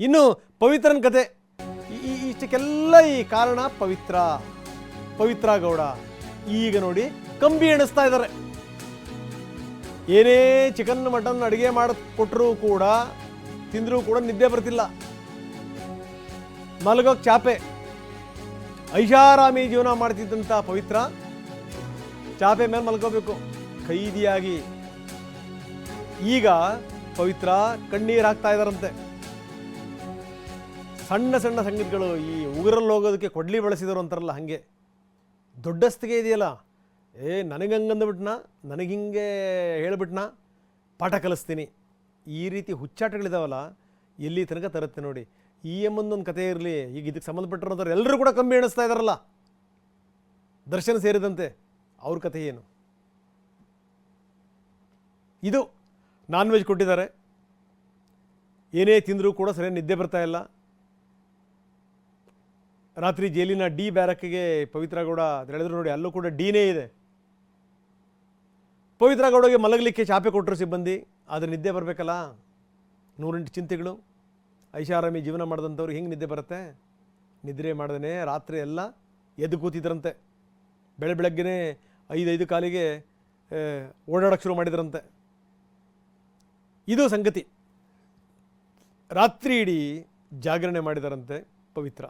ಇನ್ನು ಪವಿತ್ರನ ಕತೆ. ಇಷ್ಟಕ್ಕೆಲ್ಲ ಈ ಕಾರಣ ಪವಿತ್ರ. ಪವಿತ್ರ ಗೌಡ. ಈಗ ನೋಡಿ ಕಂಬಿ ಎಣಿಸ್ತಾ ಇದ್ದಾರೆ. ಏನೇ ಚಿಕನ್ ಮಟನ್ ಅಡುಗೆ ಮಾಡ್ಕೊಟ್ರೂ ಕೂಡ ತಿಂದರೂ ಕೂಡ ನಿದ್ದೆ ಬರ್ತಿಲ್ಲ. ಮಲಗೋಕ್ ಚಾಪೆ. ಐಷಾರಾಮಿ ಜೀವನ ಮಾಡ್ತಿದ್ದಂಥ ಪವಿತ್ರ. ಚಾಪೆ ಮೇಲೆ ಮಲ್ಕೋಬೇಕು, ಖೈದಿಯಾಗಿ. ಈಗ ಪವಿತ್ರ ಕಣ್ಣೀರು ಹಾಕ್ತಾ ಇದ್ದಾರಂತೆ. ಸಣ್ಣ ಸಣ್ಣ ಸಂಗೀತಗಳು ಈ ಉಗುರಲ್ಲಿ ಹೋಗೋದಕ್ಕೆ ಕೊಡ್ಲಿ ಬಳಸಿದರು ಅಂತಾರಲ್ಲ ಹಾಗೆ. ದೊಡ್ಡಸ್ತಿಗೆ ಇದೆಯಲ್ಲ? ಏ ನನಗೆ ಹಂಗಂದ್ಬಿಟ್ನ ನನಗೆ ಹಿಂಗೆ ಹೇಳ್ಬಿಟ್ನ? ಪಾಠ ಕಲಿಸ್ತೀನಿ. ಈ ರೀತಿ ಹುಚ್ಚಾಟಗಳಿದಾವಲ್ಲ, ಎಲ್ಲಿ ತನಕ ತರುತ್ತೆ ನೋಡಿ. ಈ ಎಂಬಂದೊಂದು ಕತೆ ಇರಲಿ, ಈಗ ಇದಕ್ಕೆ ಸಂಬಂಧಪಟ್ಟಿರೋದ್ರ ಎಲ್ಲರೂ ಕೂಡ ಕಮ್ಮಿ ಎಣಿಸ್ತಾ ಇದ್ದಾರಲ್ಲ ದರ್ಶನ ಸೇರಿದಂತೆ. ಅವ್ರ ಕಥೆ ಏನು? ಇದು ನಾನ್ ವೆಜ್ ಕೊಟ್ಟಿದ್ದಾರೆ. ಏನೇ ತಿಂದರೂ ಕೂಡ ಸರಿಯಾಗಿ ನಿದ್ದೆ ಬರ್ತಾ ಇಲ್ಲ. ರಾತ್ರಿ ಜೈಲಿನ ಡಿ ಬ್ಯಾರಕ್ಗೆ ಪವಿತ್ರ ಗೌಡ ನೋಡಿ, ಅಲ್ಲೂ ಕೂಡ ಡಿನೇ ಇದೆ. ಪವಿತ್ರ ಗೌಡಗೆ ಮಲಗಲಿಕ್ಕೆ ಚಾಪೆ ಕೊಟ್ಟರು ಸಿಬ್ಬಂದಿ, ಆದರೆ ನಿದ್ದೆ ಬರಬೇಕಲ್ಲ? ನೂರೆಂಟು ಚಿಂತೆಗಳು. ಐಷಾರಾಮಿ ಜೀವನ ಮಾಡಿದಂಥವ್ರು ಹೆಂಗೆ ನಿದ್ದೆ ಬರುತ್ತೆ? ನಿದ್ರೆ ಮಾಡ್ದೇ ರಾತ್ರಿ ಎಲ್ಲ ಎದ್ದು ಕೂತಿದ್ರಂತೆ. ಬೆಳೆ ಬೆಳಗ್ಗೆನೇ ಐದು ಐದು ಕಾಲಿಗೆ ಓಡಾಡೋಕ್ಕೆ ಶುರು ಮಾಡಿದ್ರಂತೆ. ಇದು ಸಂಗತಿ. ರಾತ್ರಿ ಇಡೀ ಜಾಗರಣೆ ಮಾಡಿದರಂತೆ ಪವಿತ್ರ.